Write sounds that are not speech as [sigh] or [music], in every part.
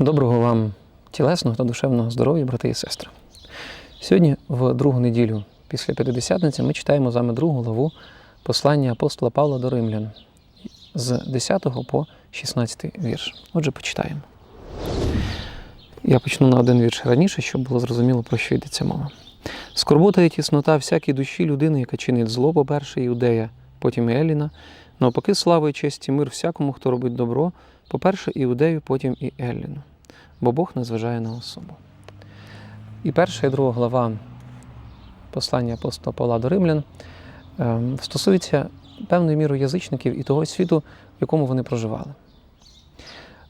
Доброго вам тілесного та душевного здоров'я, брати і сестри. Сьогодні, в другу неділю після П'ятидесятниці, ми читаємо з вами другу главу послання апостола Павла до Римлян з 10 по 16 вірш. Отже, почитаємо. Я почну на один вірш раніше, щоб було зрозуміло, про що йдеться мова. Скорбота і тіснота всякій душі людини, яка чинить зло, по-перше, іудея, потім і Еліна, навпаки, слава і честь і мир всякому, хто робить добро, по-перше, іудею, потім і Елліну, бо Бог не зважає на особу. І перша і друга глава послання апостола Павла до Римлян ем, стосується певною мірою язичників і того світу, в якому вони проживали.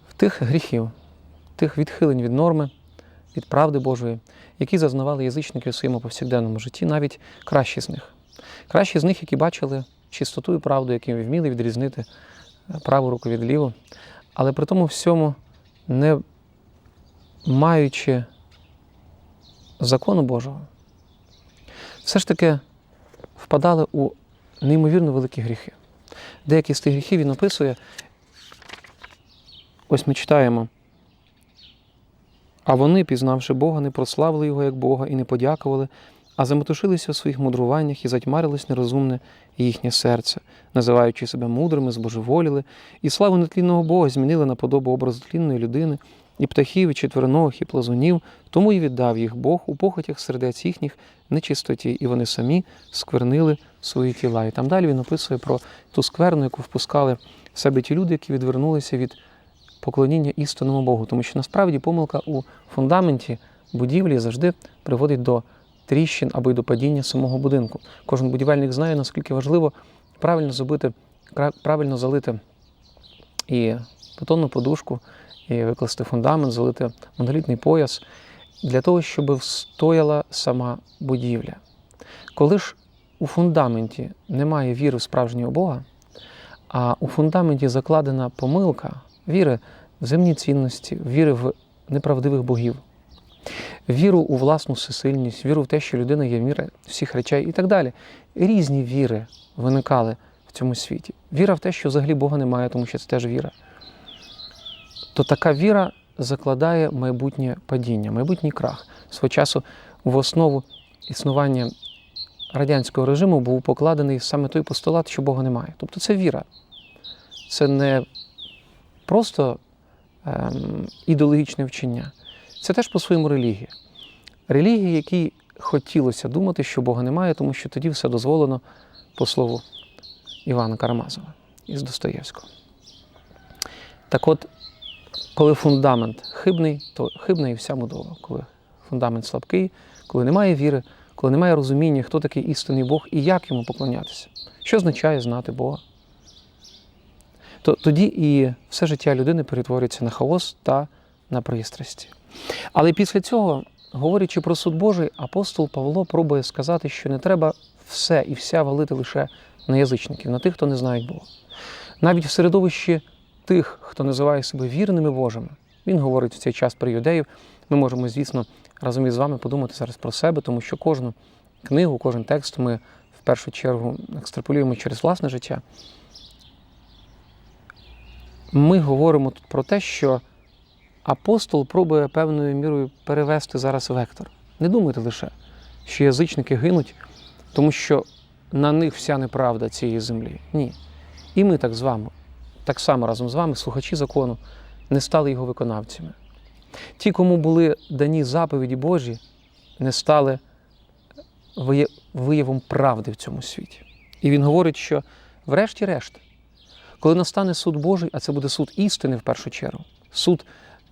В тих гріхів, тих відхилень від норми, від правди Божої, які зазнавали язичники в своєму повсякденному житті, навіть кращі з них. Кращі з них, які бачили чистоту і правду, які вміли відрізнити е, праву руку від ліву, але при тому всьому, не маючи закону Божого, все ж таки впадали у неймовірно великі гріхи. Деякі з тих гріхів він описує. Ось ми читаємо. А вони, пізнавши Бога, не прославили Його як Бога і не подякували, а заметушилися у своїх мудруваннях і затьмарилось нерозумне їхнє серце, називаючи себе мудрими, збожеволіли, і славу нетлінного Бога змінили на подобу образу тлінної людини, і птахів, і четвероногих, і плазунів, тому і віддав їх Бог у похотях сердець їхніх нечистоті, і вони самі сквернили свої тіла. І там далі він описує про ту скверну, яку впускали в себе ті люди, які відвернулися від поклоніння істинному Богу. Тому що насправді помилка у фундаменті будівлі завжди приводить до тріщин або й до падіння самого будинку. Кожен будівельник знає, наскільки важливо правильно зробити, правильно залити і бетонну подушку, і викласти фундамент, залити монолітний пояс для того, щоб встояла сама будівля. Коли ж у фундаменті немає віри в справжнього Бога, а у фундаменті закладена помилка віри в земні цінності, віри в неправдивих богів, віру у власну всесильність, віру в те, що людина є міра всіх речей і так далі. Різні віри виникали в цьому світі. Віра в те, що взагалі Бога немає, тому що це теж віра. То така віра закладає майбутнє падіння, майбутній крах. Свого часу в основу існування радянського режиму був покладений саме той постулат, що Бога немає. Тобто це віра. Це не просто ем, ідеологічне вчення. Це теж по-своєму релігія. Релігія, якій хотілося думати, що Бога немає, тому що тоді все дозволено по слову Івана Карамазова із Достоєвського. Так от, коли фундамент хибний, то хибна і вся будова. Коли фундамент слабкий, коли немає віри, коли немає розуміння, хто такий істинний Бог і як йому поклонятися, що означає знати Бога, то тоді і все життя людини перетворюється на хаос та на пристрасті. Але після цього, говорячи про суд Божий, апостол Павло пробує сказати, що не треба все і вся валити лише на язичників, на тих, хто не знають Бога. Навіть в середовищі тих, хто називає себе вірними Божими, він говорить в цей час про юдеїв. Ми можемо, звісно, разом із вами подумати зараз про себе, тому що кожну книгу, кожен текст ми в першу чергу екстраполюємо через власне життя. Ми говоримо тут про те, що апостол пробує певною мірою перевести зараз вектор. Не думайте лише, що язичники гинуть, тому що на них вся неправда цієї землі. Ні. І ми так з вами, так само разом з вами, слухачі закону, не стали його виконавцями. Ті, кому були дані заповіді Божі, не стали виявом правди в цьому світі. І він говорить, що врешті-решт, коли настане суд Божий, а це буде суд істини в першу чергу, суд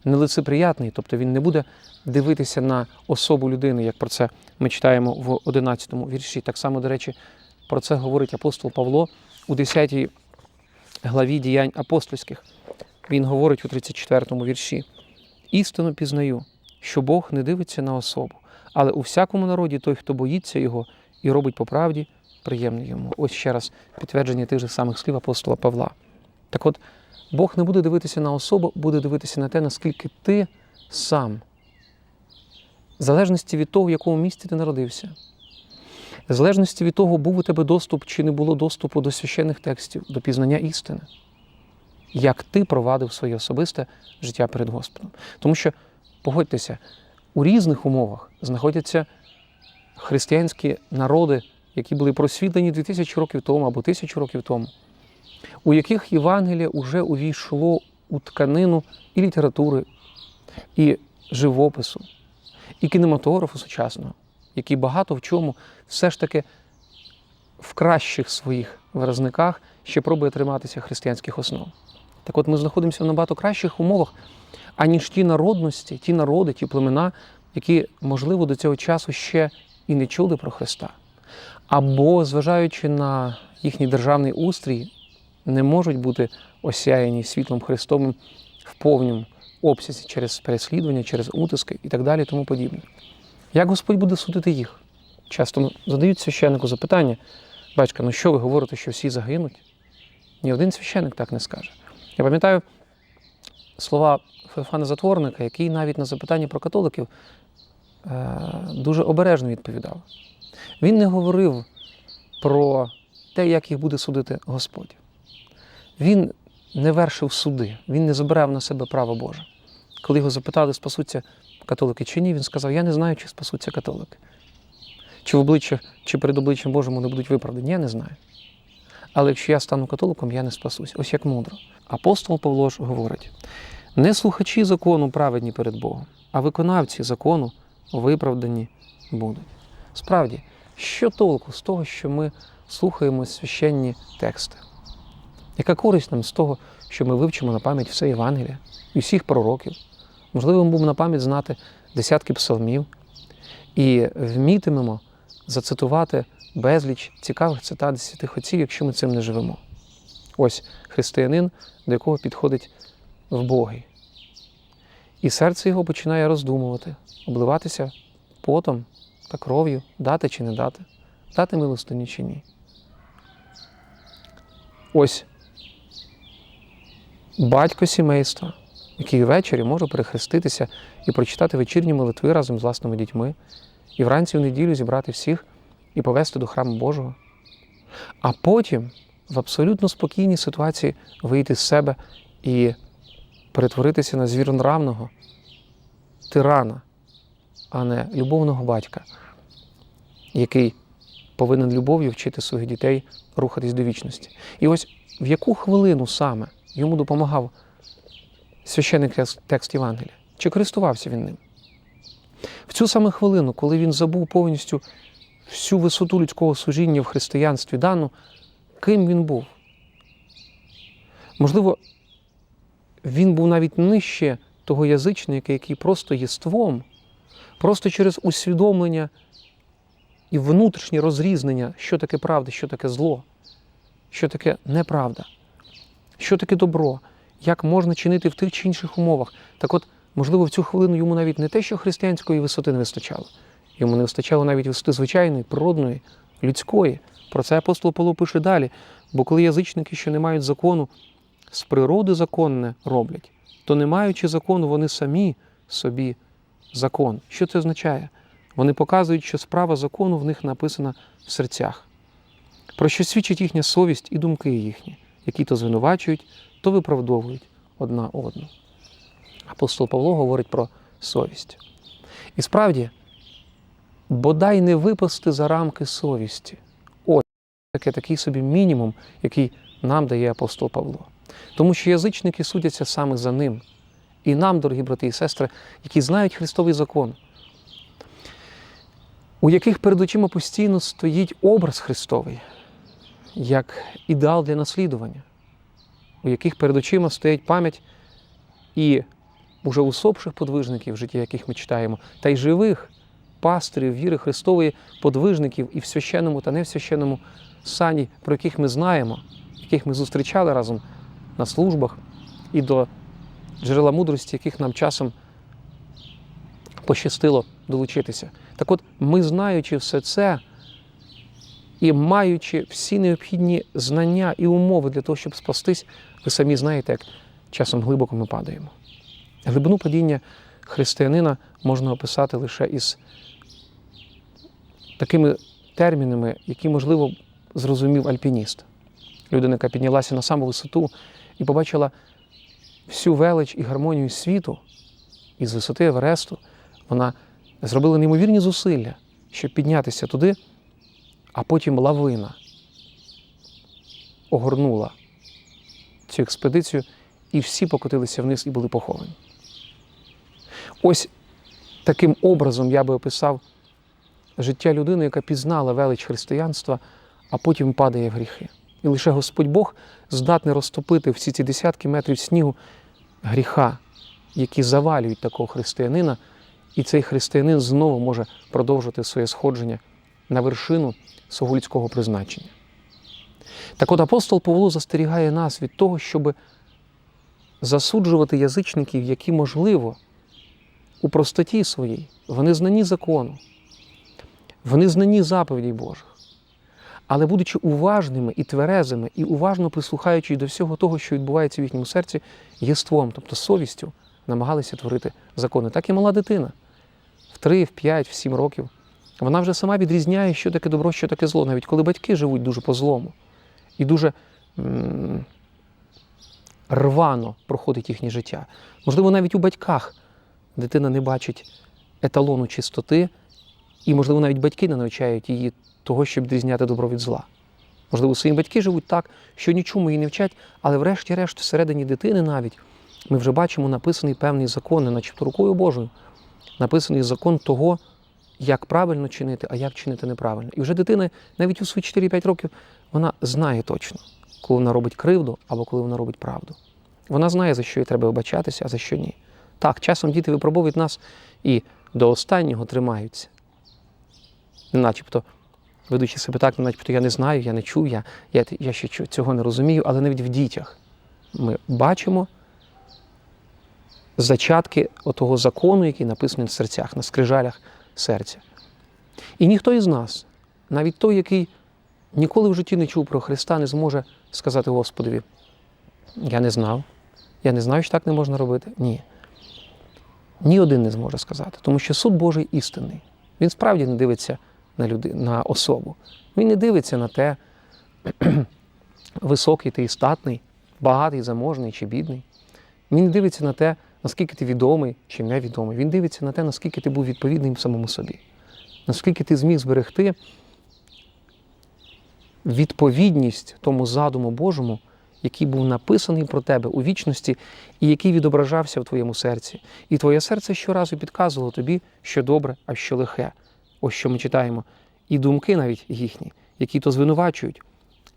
нелицеприятний, тобто він не буде дивитися на особу людини, як про це ми читаємо в 11 вірші. Так само, до речі, про це говорить апостол Павло у 10 главі діянь апостольських. Він говорить у 34 вірші: істину пізнаю, що Бог не дивиться на особу, але у всякому народі той, хто боїться його і робить по правді, приємний йому. Ось ще раз підтвердження тих же самих слів апостола Павла. Так от, Бог не буде дивитися на особу, буде дивитися на те, наскільки ти сам, в залежності від того, в якому місці ти народився, в залежності від того, був у тебе доступ чи не було доступу до священних текстів, до пізнання істини. як ти провадив своє особисте життя перед Господом. Тому що, погодьтеся, у різних умовах знаходяться християнські народи, які були просвітлені 2000 років тому або 1000 років тому, у яких Євангеліє вже увійшло у тканину і літератури, і живопису, і кінематографу сучасного, який багато в чому все ж таки в кращих своїх виразниках ще пробує триматися християнських основ. Так от ми знаходимося в набагато кращих умовах, аніж ті народності, ті народи, ті племена, які, можливо, до цього часу ще і не чули про Христа. Або, зважаючи на їхній державний устрій, не можуть бути осяяні світлом Христовим в повному обсязі через переслідування, через утиски і так далі, тому подібне. Як Господь буде судити їх? Часто задають священнику запитання, батька, ну що ви говорите, що всі загинуть? Ні один священник так не скаже. Я пам'ятаю слова Феофана Затворника, який навіть на запитання про католиків е, дуже обережно відповідав. Він не говорив про те, як їх буде судити Господь. Він не вершив суди, він не забирав на себе право Боже. Коли його запитали, спасуться католики чи ні, він сказав: Я не знаю, чи спасуться католики. Чи в обличчя, чи перед обличчям Божим вони будуть виправдані, я не знаю. Але якщо я стану католиком, я не спасусь. Ось як мудро. Апостол Павло ж говорить: не слухачі закону праведні перед Богом, а виконавці закону виправдані будуть. Справді, що толку з того, що ми слухаємо священні тексти? Яка користь нам з того, що ми вивчимо на пам'ять все Євангелія і всіх пророків? Можливо, будемо на пам'ять знати десятки псалмів і вмітимемо зацитувати безліч цікавих цитат святих отців, якщо ми цим не живемо. Ось християнин, до якого підходить вбогий. І серце його починає роздумувати, обливатися потом та кров'ю, дати чи не дати, дати милостині чи ні. Ось батько сімейства, який ввечері може перехреститися і прочитати вечірні молитви разом з власними дітьми, і вранці в неділю зібрати всіх і повести до храму Божого. А потім в абсолютно спокійній ситуації вийти з себе і перетворитися на звірнравного тирана, а не любовного батька, який повинен любов'ю вчити своїх дітей рухатись до вічності. І ось в яку хвилину саме йому допомагав священний текст- Євангелія? Чи користувався він ним? В цю саме хвилину, коли він забув повністю всю висоту людського служіння в християнстві дану, ким він був? Можливо, він був навіть нижче того язичника, який просто єством, просто через усвідомлення і внутрішнє розрізнення, що таке правда, що таке зло, що таке неправда, що таке добро, як можна чинити в тих чи інших умовах. Так от, можливо, в цю хвилину йому навіть не те, що християнської висоти не вистачало. Йому не вистачало навіть висоти звичайної, природної, людської. Про це апостол Павло пише далі. Бо коли язичники, що не мають закону, з природи законне роблять, то не маючи закону, вони самі собі закон. Що це означає? Вони показують, що справа закону в них написана в серцях, про що свідчить їхня совість і думки їхні, які то звинувачують, то виправдовують одна одну. Апостол Павло говорить про совість. І справді, бодай не випасти за рамки совісті. Ось таке такий собі мінімум, який нам дає апостол Павло. Тому що язичники судяться саме за ним. І нам, дорогі брати і сестри, які знають Христовий закон, у яких перед очима постійно стоїть образ Христовий, як ідеал для наслідування, у яких перед очима стоїть пам'ять і уже усопших подвижників, в житті яких ми читаємо, та й живих пастирів віри Христової, подвижників і в священному та не в священному сані, про яких ми знаємо, яких ми зустрічали разом на службах, і до джерела мудрості, яких нам часом пощастило долучитися. Так от, ми, знаючи все це і маючи всі необхідні знання і умови для того, щоб спастись, ви самі знаєте, як часом глибоко ми падаємо. Глибину падіння християнина можна описати лише із такими термінами, які, можливо, зрозумів альпініст. Людина, яка піднялася на саму висоту і побачила всю велич і гармонію світу, і з висоти Евересту вона зробила неймовірні зусилля, щоб піднятися туди, а потім лавина огорнула цю експедицію, і всі покотилися вниз і були поховані. Ось таким образом я би описав життя людини, яка пізнала велич християнства, а потім падає в гріхи. І лише Господь Бог здатний розтопити всі ці десятки метрів снігу гріха, які завалюють такого християнина, і цей християнин знову може продовжити своє сходження на вершину свого людського призначення. Так от апостол Павло застерігає нас від того, щоб засуджувати язичників, які, можливо, у простоті своїй, в незнанні закону, в незнанні заповідей Божих. Але будучи уважними і тверезими, і уважно прислухаючись до всього того, що відбувається в їхньому серці, єством, тобто совістю, намагалися творити закони. Так і мала дитина в 3, в 5, в 7 років. Вона вже сама відрізняє, що таке добро, що таке зло, навіть коли батьки живуть дуже по-злому і дуже м- рвано проходить їхнє життя. Можливо, навіть у батьках дитина не бачить еталону чистоти, і, можливо, навіть батьки не навчають її того, щоб відрізняти добро від зла. Можливо, свої батьки живуть так, що нічому її не вчать, але врешті-решт, всередині дитини навіть ми вже бачимо написаний певний закон, не начебто рукою Божою, написаний закон того, як правильно чинити, а як чинити неправильно. І вже дитина навіть у свої 4-5 років вона знає точно, коли вона робить кривду або коли вона робить правду. Вона знає, за що їй треба вибачатися, а за що ні. Так, часом діти випробовують нас і до останнього тримаються. Начебто, ведучи себе так, начебто я не знаю, я не чув, я, я, я ще цього не розумію, але навіть в дітях ми бачимо зачатки отого закону, який написаний на серцях, на скрижалях серця. І ніхто із нас, навіть той, який ніколи в житті не чув про Христа, не зможе сказати Господові: Я не знав, я не знаю, що так не можна робити. Ні. Ні один не зможе сказати, тому що суд Божий істинний. Він справді не дивиться на люди, на особу. Він не дивиться на те, [clears throat] високий ти і статний, багатий, заможний чи бідний. Він не дивиться на те, наскільки ти відомий чи невідомий. Він дивиться на те, наскільки ти був відповідним самому собі, наскільки ти зміг зберегти відповідність тому задуму Божому, який був написаний про тебе у вічності і який відображався в твоєму серці. І твоє серце щоразу підказувало тобі, що добре, а що лихе. Ось що ми читаємо. І думки навіть їхні, які то звинувачують,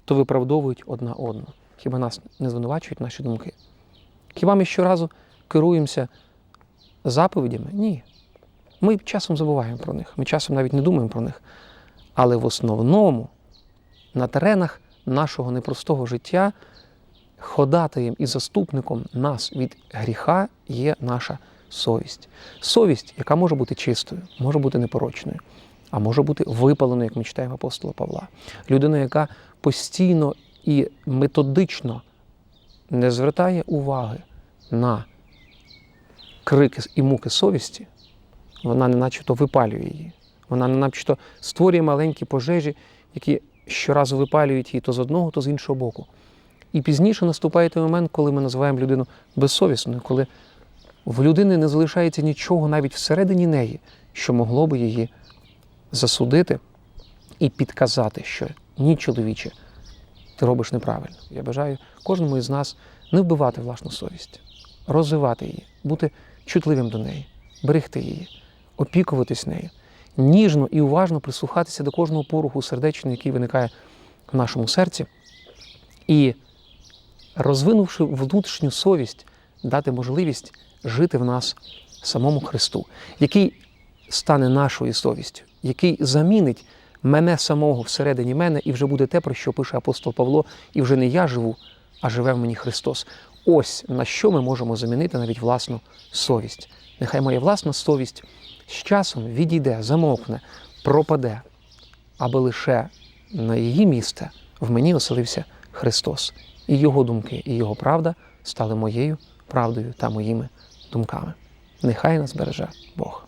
то виправдовують одна одну. Хіба нас не звинувачують наші думки? Хіба ми щоразу керуємося заповідями? Ні. Ми часом забуваємо про них, ми часом навіть не думаємо про них. Але в основному на теренах нашого непростого життя ходатаєм і заступником нас від гріха є наша совість. Совість, яка може бути чистою, може бути непорочною, а може бути випаленою, як ми читаємо апостола Павла. Людина, яка постійно і методично не звертає уваги на крики і муки совісті, вона не начебто випалює її. Вона не начебто створює маленькі пожежі, які щоразу випалюють її то з одного, то з іншого боку. І пізніше наступає той момент, коли ми називаємо людину безсовісною, коли в людини не залишається нічого навіть всередині неї, що могло би її засудити і підказати, що ні, чоловіче, ти робиш неправильно. Я бажаю кожному із нас не вбивати власну совість, розвивати її, бути чутливим до неї, берегти її, опікуватись нею, ніжно і уважно прислухатися до кожного поруху сердечного, який виникає в нашому серці, і, розвинувши внутрішню совість, дати можливість жити в нас самому Христу, який стане нашою совістю, який замінить мене самого всередині мене, і вже буде те, про що пише апостол Павло, і вже не я живу, а живе в мені Христос. Ось на що ми можемо замінити навіть власну совість. Нехай моя власна совість з часом відійде, замовкне, пропаде, аби лише на її місце в мені оселився Христос, і Його думки, і Його правда стали моєю правдою та моїми думками. Нехай нас береже Бог.